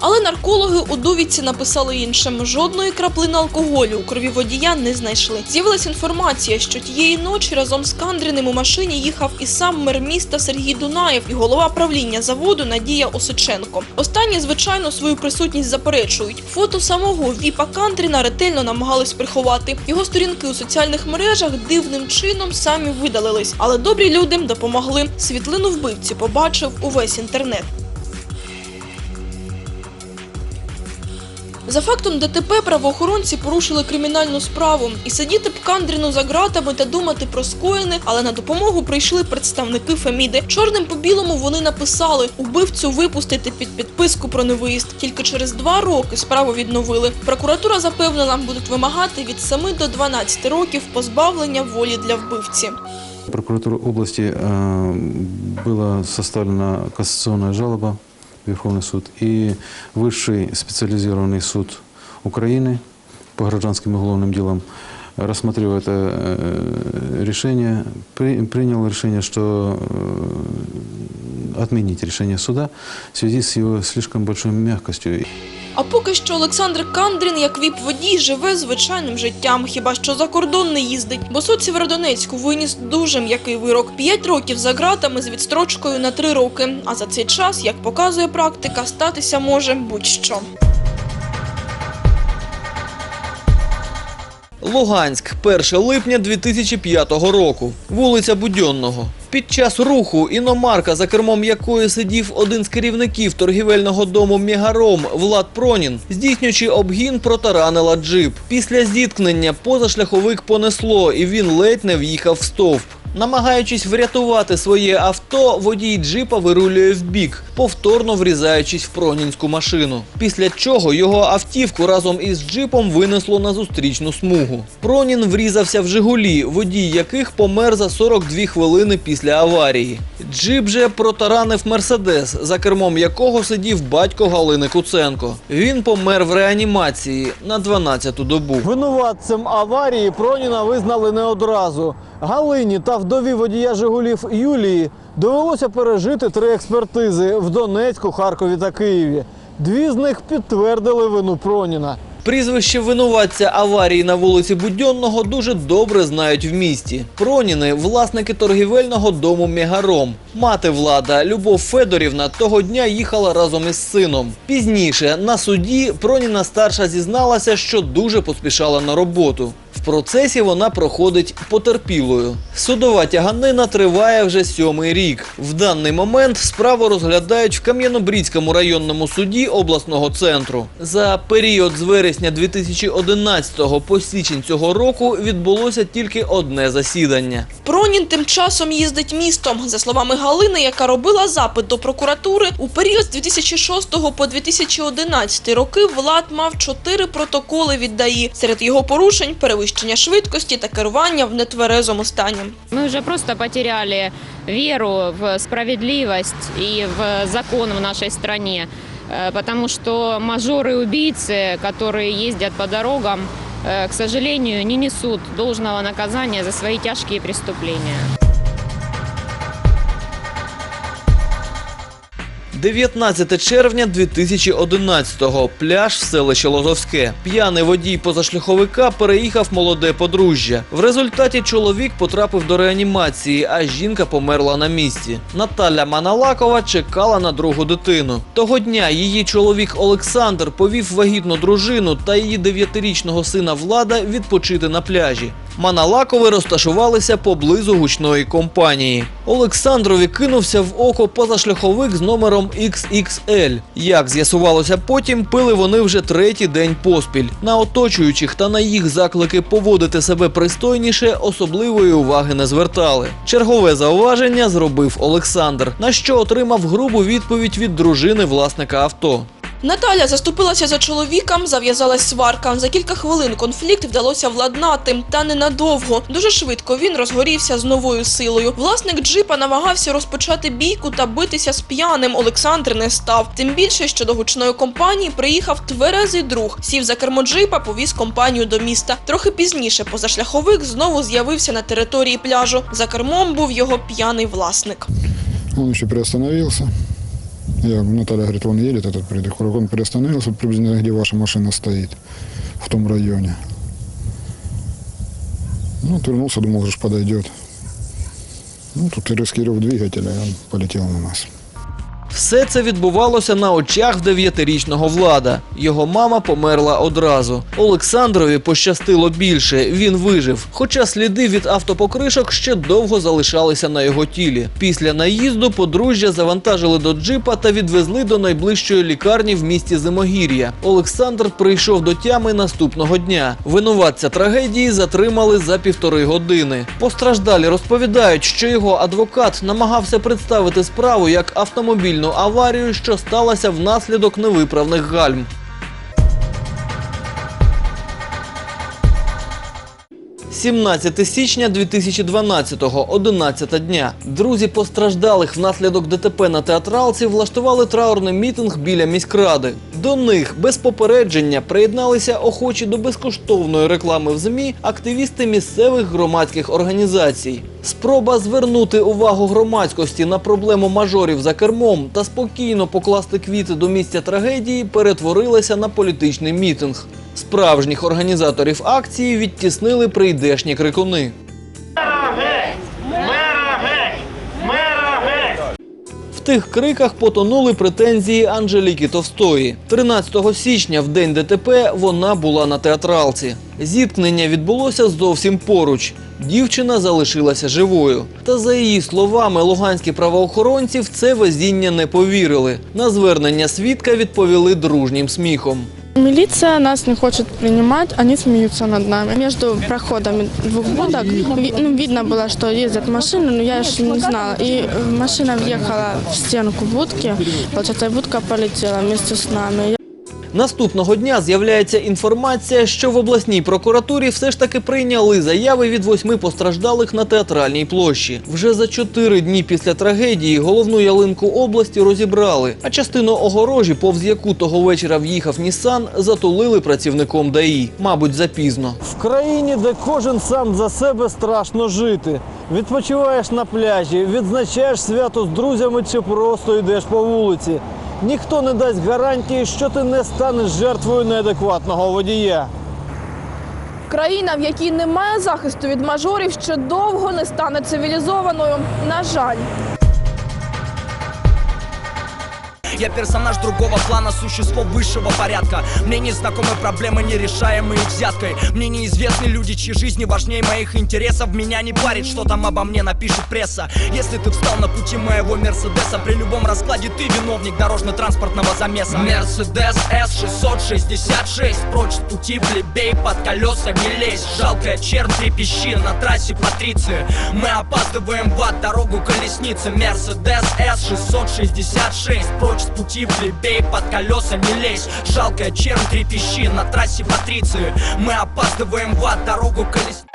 Але наркологи у довідці написали іншим. Жодної краплини алкоголю у крові водія не знайшли. З'явилася інформація, що тієї ночі разом з Кандріним у машині їхав і сам мер міста Сергій Дунаєв і голова правління заводу Надія Осиченко. Останні, звичайно, свою присутність заперечують. Фото самого Віпа Кандріна ретельно намагались приховати. Його сторінки у соціальних мережах дивним чином самі видалились, але добрі люди допомогли. Світлину вбивці побачив увесь інтернет. За фактом ДТП правоохоронці порушили кримінальну справу і сидіти б Кандріну за ґратами та думати про скоєне, але на допомогу прийшли представники Феміди. Чорним по білому вони написали убивцю випустити під підписку про невиїзд. Тільки через два роки справу відновили. Прокуратура запевнила, будуть вимагати від 7 до 12 років позбавлення волі для вбивці. Прокуратурой области э, была составлена кассационная жалоба Верховный суд и Высший специализированный суд Украины по гражданским и уголовным делам, рассмотрев это э, решение, при- принял решение, что э, отменить решение суда в связи с его слишком большой мягкостью. А поки що Олександр Кандрін, як віп-водій, живе звичайним життям, хіба що за кордон не їздить. Бо суд Сєвєродонецьку виніс дуже м'який вирок. П'ять років за ґратами з відстрочкою на три роки. А за цей час, як показує практика, статися може будь-що. Луганськ, 1 липня 2005 року. Вулиця Будьонного. Під час руху іномарка, за кермом якої сидів один з керівників торгівельного дому Мігаром Влад Пронін, здійснюючи обгін, протаранила джип. Після зіткнення позашляховик понесло, і він ледь не в'їхав в стовп. Намагаючись врятувати своє авто, водій джипа вирулює вбік, повторно врізаючись в пронінську машину. Після чого його автівку разом із джипом винесло на зустрічну смугу. Пронін врізався в Жигулі, водій яких помер за 42 хвилини після аварії. Джип же протаранив Мерседес, за кермом якого сидів батько Галини Куценко. Він помер в реанімації на 12-ту добу. Винуватцем аварії Проніна визнали не одразу. Галині та вдові водія Жигулів Юлії довелося пережити три експертизи в Донецьку, Харкові та Києві. Дві з них підтвердили вину Проніна. Прізвище винуватця аварії на вулиці Будьонного дуже добре знають в місті. Проніни – власники торгівельного дому Мегаром. Мати влада Любов Федорівна того дня їхала разом із сином. Пізніше на суді Проніна старша зізналася, що дуже поспішала на роботу. В процесі вона проходить потерпілою. Судова тяганина триває вже сьомий рік. В даний момент справу розглядають в Кам'янобрідському районному суді обласного центру. За період з вересня 2011 по січень цього року відбулося тільки одне засідання. Пронін тим часом їздить містом. За словами Галини, яка робила запит до прокуратури, у період з 2006 по 2011 роки Влад мав чотири протоколи від ДАІ. Серед його порушень перевищення швидкості та керування в нетверезому стані. Мы уже просто потеряли веру в справедливость и в закон в нашей стране, Э, потому что мажоры-убийцы, которые ездят по дорогам, э, к сожалению, не несут должного наказания за свои тяжкие преступления. 19 червня 2011-го. Пляж в селищі Лозовське. П'яний водій позашляховика переїхав молоде подружжя. В результаті чоловік потрапив до реанімації, а жінка померла на місці. Наталя Маналакова чекала на другу дитину. Того дня її чоловік Олександр повів вагітну дружину та її дев'ятирічного сина Влада відпочити на пляжі. Маналакови розташувалися поблизу гучної компанії. Олександрові кинувся в око позашляховик з номером XXL. Як з'ясувалося потім, пили вони вже третій день поспіль. На оточуючих та на їх заклики поводити себе пристойніше особливої уваги не звертали. Чергове зауваження зробив Олександр, на що отримав грубу відповідь від дружини власника авто. Наталя заступилася за чоловіком, зав'язалась сварка. За кілька хвилин конфлікт вдалося владнати, та ненадовго. Дуже швидко він розгорівся з новою силою. Власник джипа намагався розпочати бійку та битися з п'яним. Олександр не став. Тим більше, що до гучної компанії приїхав тверезий друг. Сів за кермо джипа, повіз компанію до міста. Трохи пізніше позашляховик знову з'явився на території пляжу. За кермом був його п'яний власник. Он еще приостановился, Я, Наталья говорит, он едет, этот предохорок. Он приостановился приблизительно, где ваша машина стоит, в том районе. Ну, отвернулся, думал, уже подойдет. Ну, тут рев двигателя, он полетел на нас. Все це відбувалося на очах дев'ятирічного влада. Його мама померла одразу. Олександрові пощастило більше. Він вижив. Хоча сліди від автопокришок ще довго залишалися на його тілі. Після наїзду подружжя завантажили до джипа та відвезли до найближчої лікарні в місті Зимогір'я. Олександр прийшов до тями наступного дня. Винуватця трагедії затримали за півтори години. Постраждалі розповідають, що його адвокат намагався представити справу як автомобільну аварію, що сталася внаслідок невиправних гальм. «17 січня 2012-го, 11 дня. Друзі постраждалих внаслідок ДТП на театралці влаштували траурний мітинг біля міськради. До них без попередження приєдналися охочі до безкоштовної реклами в ЗМІ активісти місцевих громадських організацій. Спроба звернути увагу громадськості на проблему мажорів за кермом та спокійно покласти квіти до місця трагедії перетворилася на політичний мітинг. Справжніх організаторів акції відтіснили прийдешні крикуни. Тих криках потонули претензії Анжеліки Товстої. 13 січня, в день ДТП, вона була на театралці. Зіткнення відбулося зовсім поруч. Дівчина залишилася живою. Та за її словами, луганські правоохоронці в це везіння не повірили. На звернення свідка відповіли дружнім сміхом. Милиция нас не хочет принимать, они смеются над нами. Между проходами двух будок ви- ну, видно было, что ездят машины, но я еще не знала. И э, машина въехала в стенку будки, получается, и будка полетела вместе с нами. Наступного дня з'являється інформація, що в обласній прокуратурі все ж таки прийняли заяви від восьми постраждалих на театральній площі. Вже за чотири дні після трагедії головну ялинку області розібрали, а частину огорожі, повз яку того вечора в'їхав Нісан, затулили працівником ДАІ. Мабуть, запізно. В країні, де кожен сам за себе страшно жити. Відпочиваєш на пляжі, відзначаєш свято з друзями чи просто йдеш по вулиці. Ніхто не дасть гарантії, що ти не станеш жертвою неадекватного водія. Країна, в якій немає захисту від мажорів, ще довго не стане цивілізованою. На жаль. Я персонаж другого плана, существо высшего порядка. Мне не знакомы проблемы, нерешаемые взяткой. Мне неизвестны люди, чьи жизни важнее моих интересов. Меня не парит, что там обо мне напишет пресса. Если ты встал на пути моего Мерседеса При любом раскладе ты виновник дорожно-транспортного замеса. Мерседес S666 Прочь с пути плебей, под колеса не лезь. Жалкая чернь трепещи на трассе Патриции. Мы опаздываем в ад, дорогу колесницы Мерседес S666 Прочь с пути плебей, под колеса не лезь Жалкая чернь трепещи на трассе Патриции Мы опаздываем в ад, дорогу колесницы